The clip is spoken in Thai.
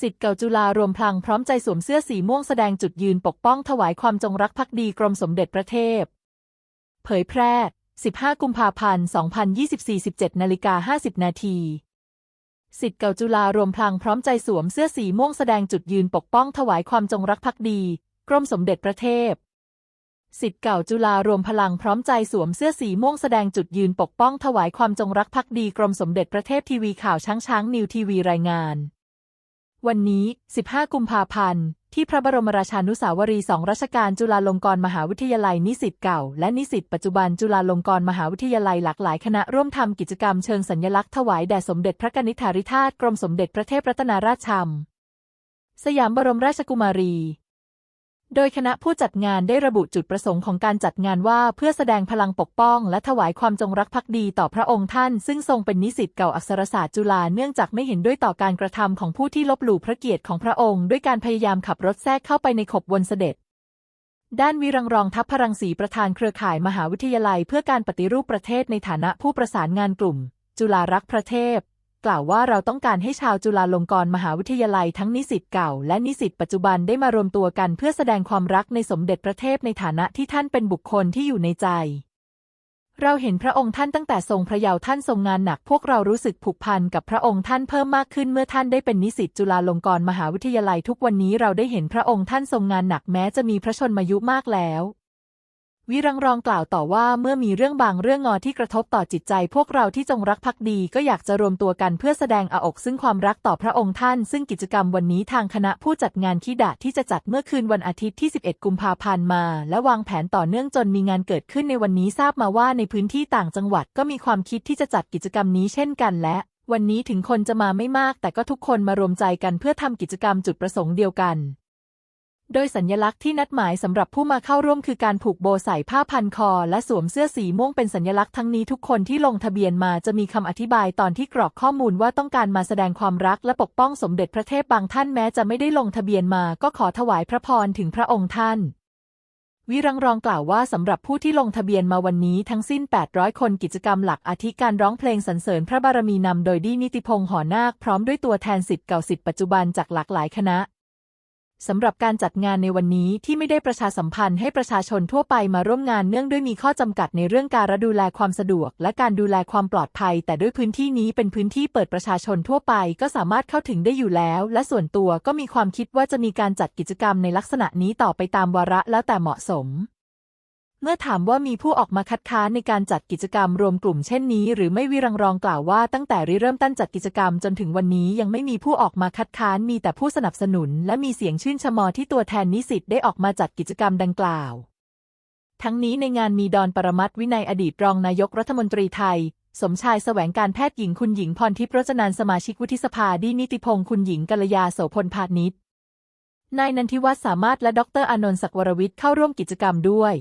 สิทธิ์เก่าจุฬารวมพลังพร้อมใจสวมเสื้อสีม่วงแสดงจุดยืนปกป้องถวายความจงรักภักดีกรมสมเด็จพระเทพ เผยแพร่ 15 กุมภาพันธ์ 2024 17นาฬิกา50 นาทีสิทธิ์เก่าจุฬารวมพลังพร้อมใจสวมเสื้อสีม่วงแสดงจุดยืนปกป้องถวายความจงรักภักดี กรมสมเด็จพระเทพสิทธิ์เก่าจุฬารวมพลังพร้อมใจสวมเสื้อสีม่วงแสดงจุดยืนปกป้องถวายความจงรักภักดีกรมสมเด็จพระเทพทีวีข่าวช้างช้างนิวทีวีรายงาน วันนี้ 15 กุมภาพันธ์ ที่พระบรมราชานุสาวรีย์สองรัชกาลจุฬาลงกรณ์มหาวิทยาลัยนิสิตเก่า และนิสิตปัจจุบันจุฬาลงกรณ์มหาวิทยาลัยหลากหลายคณะร่วมทำกิจกรรมเชิงสัญลักษณ์ถวายแด่สมเด็จพระกนิษฐาธิราชกรมสมเด็จพระเทพรัตนราชชำสยามบรมราชกุมารี โดยคณะผู้จัดงานได้ระบุจุดประสงค์ของการจัดงานว่าเพื่อแสดงพลังปกป้อง และถวายความจงรักภักดีต่อพระองค์ท่าน ซึ่งทรงเป็นนิสิตเก่าอักษรศาสตร์จุฬาเนื่องจากไม่เห็นด้วยต่อการกระทำของผู้ที่ลบหลู่พระเกียรติของพระองค์ ด้วยการพยายามขับรถแทรกเข้าไปในขบวนเสด็จ ด้านวิรังรองทัพพรังสีประธานเครือข่ายมหาวิทยาลัย เพื่อการปฏิรูปประเทศในฐานะผู้ประสานงานกลุ่ม จุฬารักษ์พระเทพ กล่าวว่าเราต้องการให้ชาวจุฬาลงกรณ์มหาวิทยาลัยทั้งนิสิตเก่า และนิสิตปัจจุบันได้มารวมตัวกันเพื่อแสดงความรักในสมเด็จพระเทพในฐานะที่ท่านเป็นบุคคลที่อยู่ในใจ เราเห็นพระองค์ท่านตั้งแต่ทรงพระเยาว์ท่านทรงงานหนัก พวกเรารู้สึกผูกพันกับพระองค์ท่านเพิ่มมากขึ้นเมื่อท่านได้เป็นนิสิตจุฬาลงกรณ์มหาวิทยาลัยทุกวันนี้เราได้เห็นพระองค์ท่านทรงงานหนักแม้จะมีพระชนมายุมากแล้ว วิรังรองกล่าวต่อว่าเมื่อมีเรื่องบางเรื่องงอที่กระทบต่อจิตใจ พวกเราที่จงรักภักดีก็อยากจะรวมตัวกันเพื่อแสดงอาอกซึ่งความรักต่อพระองค์ท่าน ซึ่งกิจกรรมวันนี้ทางคณะผู้จัดงานคิดะที่จะจัดเมื่อคืนวันอาทิตย์ที่ 11 กุมภาพันธ์มา และวางแผนต่อเนื่องจนมีงานเกิดขึ้นในวันนี้ทราบมาว่าในพื้นที่ต่างจังหวัดก็มีความคิดที่จะจัดกิจกรรมนี้เช่นกันและวันนี้ถึงคนจะมาไม่มาก แต่ก็ทุกคนมารวมใจกันเพื่อทำกิจกรรมจุดประสงค์เดียวกัน โดยสัญลักษณ์ที่นัดหมายสำหรับผู้มาเข้าร่วมคือการผูกโบใส่ผ้าพันคอ และสวมเสื้อสีม่วงเป็นสัญลักษณ์ทั้งนี้ทุกคนที่ลงทะเบียนมาจะมีคำอธิบายตอนที่กรอกข้อมูลว่าต้องการมาแสดงความรักและปกป้องสมเด็จพระเทพบางท่านแม้จะไม่ได้ลงทะเบียนมาก็ขอถวายพระพรถึงพระองค์ท่านวิรังรองกล่าวว่าสำหรับผู้ที่ลงทะเบียนมาวันนี้ทั้งสิ้น 800 คนกิจกรรมหลักอาทิการร้องเพลงสรรเสริญพระบารมีนำโดยดีนิติพงษ์หอนาคพร้อมด้วยตัวแทนสิทธิ์เก่าสิทธิ์ปัจจุบันจากหลากหลายคณะ สำหรับการจัดงานในวันนี้ที่ไม่ได้ประชาสัมพันธ์ให้ประชาชนทั่วไปมาร่วมงานเนื่องด้วยมีข้อจำกัดในเรื่องการดูแลความสะดวก และการดูแลความปลอดภัย แต่ด้วยพื้นที่นี้เป็นพื้นที่เปิดประชาชนทั่วไป ก็สามารถเข้าถึงได้อยู่แล้ว และส่วนตัวก็มีความคิดว่าจะมีการจัดกิจกรรมในลักษณะนี้ต่อไปตามวาระแล้วแต่เหมาะสม เมื่อถามว่ามีผู้ออกมาคัดค้านในการจัดกิจกรรมรวมกลุ่มเช่นนี้ หรือไม่วิรังรองกล่าวว่าตั้งแต่ริเริ่มตั้นจัดกิจกรรมจนถึงวันนี้ยังไม่มีผู้ออกมาคัดค้านมีแต่ผู้สนับสนุน และมีเสียงชื่นชมอที่ตัวแทนนิสิตได้ออกมาจัดกิจกรรมดังกล่าว ทั้งนี้ในงานมีดอนปรมัตวินัยอดีตรองนายกรัฐมนตรีไทย สมชายแสวงการแพทย์หญิงคุณหญิงพรทิพย์รจนันสมาชิกวุฒิสภาดีนิติพงศ์คุณหญิงกัลยาโสพลพาณิชย์นายนันทิวัฒน์สามารถและดรอนนท์ศักวรวิทย์เข้าร่วมกิจกรรมด้วย